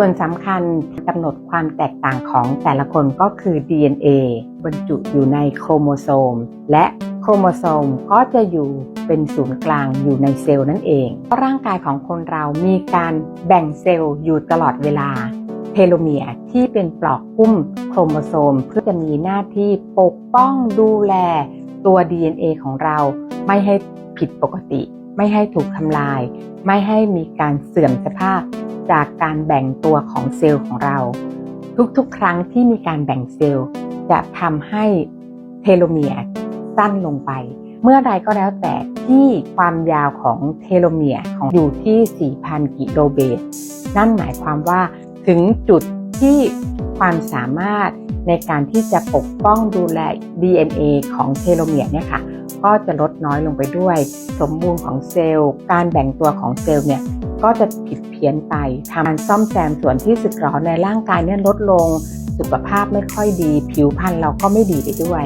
ส่วนสำคัญกำหนดความแตกต่างของแต่ละคนก็คือ DNA บรรจุอยู่ในโครโมโซม และโครโมโซมก็จะอยู่เป็นศูนย์กลางอยู่ในเซลล์นั่นเองร่างกายของคนเรามีการแบ่งเซลล์อยู่ตลอดเวลา เทโลเมียร์ที่เป็นปลอกหุ้มโครโมโซมเพื่อจะมีหน้าที่ปกป้องดูแลตัว DNA ของเราไม่ให้ผิดปกติ ไม่ให้ถูกทำลาย ไม่ให้มีการเสื่อมสภาพ จากการแบ่งตัวของเซลล์ของเรา ทุกๆ ครั้งที่มีการแบ่งเซลล์ จะทำให้เทโลเมียร์สั้นลงไป เมื่อใดก็แล้วแต่ที่ความยาวของเทโลเมียร์ของอยู่ที่ 4,000 กิโลเบสนั่นหมายความว่าถึงจุดที่ความสามารถในการที่จะปกป้องดูแล DNA ของเทโลเมียร์เนี่ยค่ะก็จะลดน้อยลงไปด้วย สมบูรณ์ของเซลล์ การแบ่งตัวของเซลล์เนี่ยก็จะผิด เพี้ยนไปทำการซ่อมแซมส่วนที่สึกหรอในร่างกายเนี่ยลดลง สุขภาพไม่ค่อยดี ผิวพรรณเราก็ไม่ดีไปด้วย